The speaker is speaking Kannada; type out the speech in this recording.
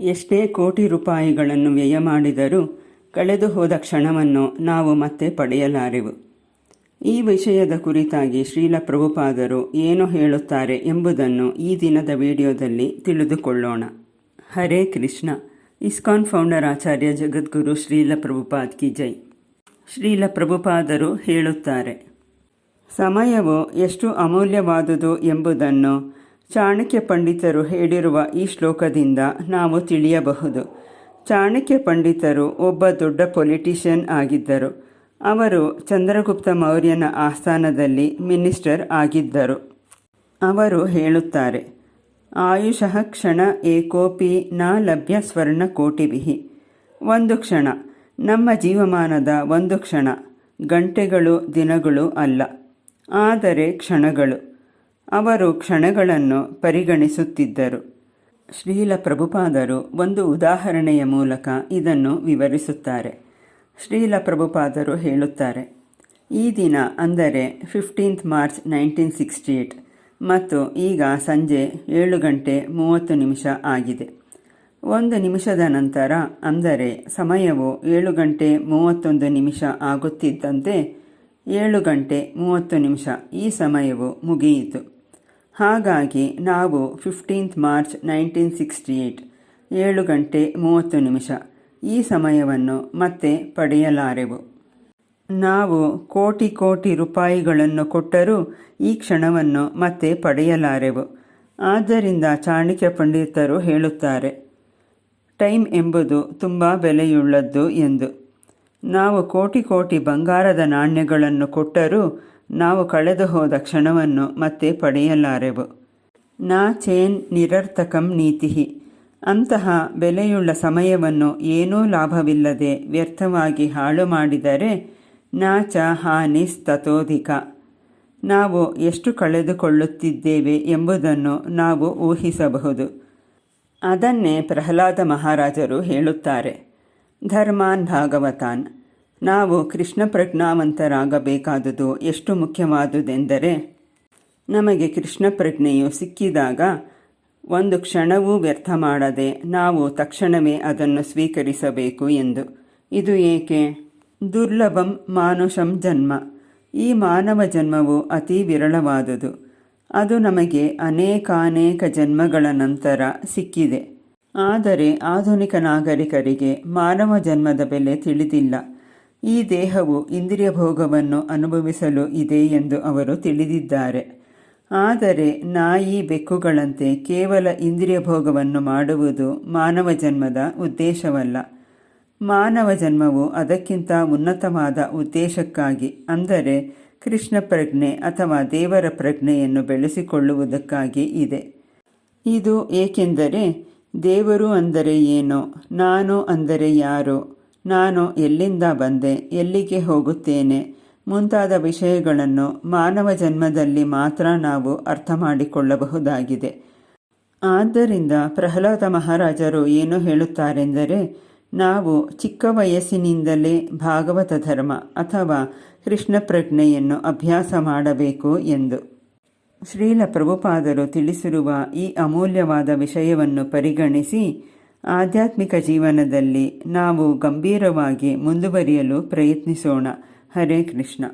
ಎಷ್ಟೇ ಕೋಟಿ ರೂಪಾಯಿಗಳನ್ನು ವ್ಯಯ ಮಾಡಿದರೂ ಕಳೆದು ಹೋದ ಕ್ಷಣವನ್ನು ನಾವು ಮತ್ತೆ ಪಡೆಯಲಾರೆವು. ಈ ವಿಷಯದ ಕುರಿತಾಗಿ ಶ್ರೀಲ ಪ್ರಭುಪಾದರು ಏನು ಹೇಳುತ್ತಾರೆ ಎಂಬುದನ್ನು ಈ ದಿನದ ವಿಡಿಯೋದಲ್ಲಿ ತಿಳಿದುಕೊಳ್ಳೋಣ. ಹರೇ ಕೃಷ್ಣ. ಇಸ್ಕಾನ್ ಫೌಂಡರ್ ಆಚಾರ್ಯ ಜಗದ್ಗುರು ಶ್ರೀಲ ಪ್ರಭುಪಾದ್ ಕಿ ಜೈ. ಶ್ರೀಲ ಪ್ರಭುಪಾದರು ಹೇಳುತ್ತಾರೆ, ಸಮಯವು ಎಷ್ಟು ಅಮೂಲ್ಯವಾದುದು ಎಂಬುದನ್ನು ಚಾಣಕ್ಯ ಪಂಡಿತರು ಹೇಳಿರುವ ಈ ಶ್ಲೋಕದಿಂದ ನಾವು ತಿಳಿಯಬಹುದು. ಚಾಣಕ್ಯ ಪಂಡಿತರು ಒಬ್ಬ ದೊಡ್ಡ ಪೊಲಿಟಿಷಿಯನ್ ಆಗಿದ್ದರು. ಅವರು ಚಂದ್ರಗುಪ್ತ ಮೌರ್ಯನ ಆಸ್ಥಾನದಲ್ಲಿ ಮಿನಿಸ್ಟರ್ ಆಗಿದ್ದರು. ಅವರು ಹೇಳುತ್ತಾರೆ, ಆಯುಷಃ ಕ್ಷಣ ಏಕೋಪಿ ನ ಲಭ್ಯ ಸ್ವರ್ಣ ಕೋಟಿವಿಹಿ. ಒಂದು ಕ್ಷಣ, ನಮ್ಮ ಜೀವಮಾನದ ಒಂದು ಕ್ಷಣ, ಗಂಟೆಗಳು ದಿನಗಳು ಅಲ್ಲ, ಆದರೆ ಕ್ಷಣಗಳು. ಅವರು ಕ್ಷಣಗಳನ್ನು ಪರಿಗಣಿಸುತ್ತಿದ್ದರು. ಶ್ರೀಲ ಪ್ರಭುಪಾದರು ಒಂದು ಉದಾಹರಣೆಯ ಮೂಲಕ ಇದನ್ನು ವಿವರಿಸುತ್ತಾರೆ. ಶ್ರೀಲ ಪ್ರಭುಪಾದರು ಹೇಳುತ್ತಾರೆ, ಈ ದಿನ ಅಂದರೆ fifteenth March nineteen sixty eight ಮತ್ತು ಈಗ ಸಂಜೆ ಏಳು ಗಂಟೆ ಮೂವತ್ತು ನಿಮಿಷ ಆಗಿದೆ. ಒಂದು ನಿಮಿಷದ ನಂತರ ಅಂದರೆ ಸಮಯವು ಏಳು ಗಂಟೆ ಮೂವತ್ತೊಂದು ನಿಮಿಷ ಆಗುತ್ತಿದ್ದಂತೆ ಏಳು ಗಂಟೆ ಮೂವತ್ತು ನಿಮಿಷ ಈ ಸಮಯವು ಮುಗಿಯಿತು. ಹಾಗಾಗಿ ನಾವು fifteenth March nineteen sixty eight ಏಳು ಗಂಟೆ ಮೂವತ್ತು ನಿಮಿಷ ಈ ಸಮಯವನ್ನು ಮತ್ತೆ ಪಡೆಯಲಾರೆವು. ನಾವು ಕೋಟಿ ಕೋಟಿ ರೂಪಾಯಿಗಳನ್ನು ಕೊಟ್ಟರೂ ಈ ಕ್ಷಣವನ್ನು ಮತ್ತೆ ಪಡೆಯಲಾರೆವು. ಆದ್ದರಿಂದ ಚಾಣಕ್ಯ ಪಂಡಿತರು ಹೇಳುತ್ತಾರೆ, ಟೈಮ್ ಎಂಬುದು ತುಂಬ ಬೆಲೆಯುಳ್ಳದ್ದು ಎಂದು. ನಾವು ಕೋಟಿ ಕೋಟಿ ಬಂಗಾರದ ನಾಣ್ಯಗಳನ್ನು ಕೊಟ್ಟರೂ ನಾವು ಕಳೆದು ಹೋದ ಕ್ಷಣವನ್ನು ಮತ್ತೆ ಪಡೆಯಲಾರೆವು. ನಾ ಚೇನ್ ನಿರರ್ಥಕಂ ನೀತಿ ಅಂತಹ ಬೆಲೆಯುಳ್ಳ ಸಮಯವನ್ನು ಏನೂ ಲಾಭವಿಲ್ಲದೆ ವ್ಯರ್ಥವಾಗಿ ಹಾಳು ಮಾಡಿದರೆ ನಾ ಚ ಹಾನಿಸ್ ತಥೋಧಿಕ. ನಾವು ಎಷ್ಟು ಕಳೆದುಕೊಳ್ಳುತ್ತಿದ್ದೇವೆ ಎಂಬುದನ್ನು ನಾವು ಊಹಿಸಬಹುದು. ಅದನ್ನೇ ಪ್ರಹ್ಲಾದ ಮಹಾರಾಜರು ಹೇಳುತ್ತಾರೆ. ಧರ್ಮಾನ್ ಭಾಗವತಾನ್. ನಾವು ಕೃಷ್ಣ ಪ್ರಜ್ಞಾವಂತರಾಗಬೇಕಾದುದು ಎಷ್ಟು ಮುಖ್ಯವಾದುದೆಂದರೆ, ನಮಗೆ ಕೃಷ್ಣ ಪ್ರಜ್ಞೆಯು ಸಿಕ್ಕಿದಾಗ ಒಂದು ಕ್ಷಣವೂ ವ್ಯರ್ಥ ಮಾಡದೆ ನಾವು ತಕ್ಷಣವೇ ಅದನ್ನು ಸ್ವೀಕರಿಸಬೇಕು ಎಂದು. ಇದು ಏಕೆ? ದುರ್ಲಭಂ ಮಾನುಷಂ ಜನ್ಮ. ಈ ಮಾನವ ಜನ್ಮವು ಅತಿ ವಿರಳವಾದುದು. ಅದು ನಮಗೆ ಅನೇಕಾನೇಕ ಜನ್ಮಗಳ ನಂತರ ಸಿಕ್ಕಿದೆ. ಆದರೆ ಆಧುನಿಕ ನಾಗರಿಕರಿಗೆ ಮಾನವ ಜನ್ಮದ ಬೆಲೆ ತಿಳಿದಿಲ್ಲ. ಈ ದೇಹವು ಇಂದ್ರಿಯ ಭೋಗವನ್ನು ಅನುಭವಿಸಲು ಇದೆ ಎಂದು ಅವರು ತಿಳಿದಿದ್ದಾರೆ. ಆದರೆ ನಾಯಿ ಬೆಕ್ಕುಗಳಂತೆ ಕೇವಲ ಇಂದ್ರಿಯ ಭೋಗವನ್ನು ಮಾಡುವುದು ಮಾನವ ಜನ್ಮದ ಉದ್ದೇಶವಲ್ಲ. ಮಾನವ ಜನ್ಮವು ಅದಕ್ಕಿಂತ ಉನ್ನತವಾದ ಉದ್ದೇಶಕ್ಕಾಗಿ, ಅಂದರೆ ಕೃಷ್ಣ ಪ್ರಜ್ಞೆ ಅಥವಾ ದೇವರ ಪ್ರಜ್ಞೆಯನ್ನು ಬೆಳೆಸಿಕೊಳ್ಳುವುದಕ್ಕಾಗಿ ಇದೆ. ಇದು ಏಕೆಂದರೆ ದೇವರು ಅಂದರೆ ಏನೋ, ನಾನು ಅಂದರೆ ಯಾರು ನಾನು ಎಲ್ಲಿಂದ ಬಂದೆ, ಎಲ್ಲಿಗೆ ಹೋಗುತ್ತೇನೆ ಮುಂತಾದ ವಿಷಯಗಳನ್ನು ಮಾನವ ಜನ್ಮದಲ್ಲಿ ಮಾತ್ರ ನಾವು ಅರ್ಥ ಮಾಡಿಕೊಳ್ಳಬಹುದಾಗಿದೆ ಆದ್ದರಿಂದ ಪ್ರಹ್ಲಾದ ಮಹಾರಾಜರು ಏನು ಹೇಳುತ್ತಾರೆಂದರೆ, ನಾವು ಚಿಕ್ಕ ವಯಸ್ಸಿನಿಂದಲೇ ಭಾಗವತ ಧರ್ಮ ಅಥವಾ ಕೃಷ್ಣ ಪ್ರಜ್ಞೆಯನ್ನು ಅಭ್ಯಾಸ ಮಾಡಬೇಕು ಎಂದು ಶ್ರೀಲ ಪ್ರಭುಪಾದರು ತಿಳಿಸಿರುವ ಈ ಅಮೂಲ್ಯವಾದ ವಿಷಯವನ್ನು ಪರಿಗಣಿಸಿ ಆಧ್ಯಾತ್ಮಿಕ ಜೀವನದಲ್ಲಿ ನಾವು ಗಂಭೀರವಾಗಿ ಮುಂದುವರಿಯಲು ಪ್ರಯತ್ನಿಸೋಣ. ಹರೇ ಕೃಷ್ಣ.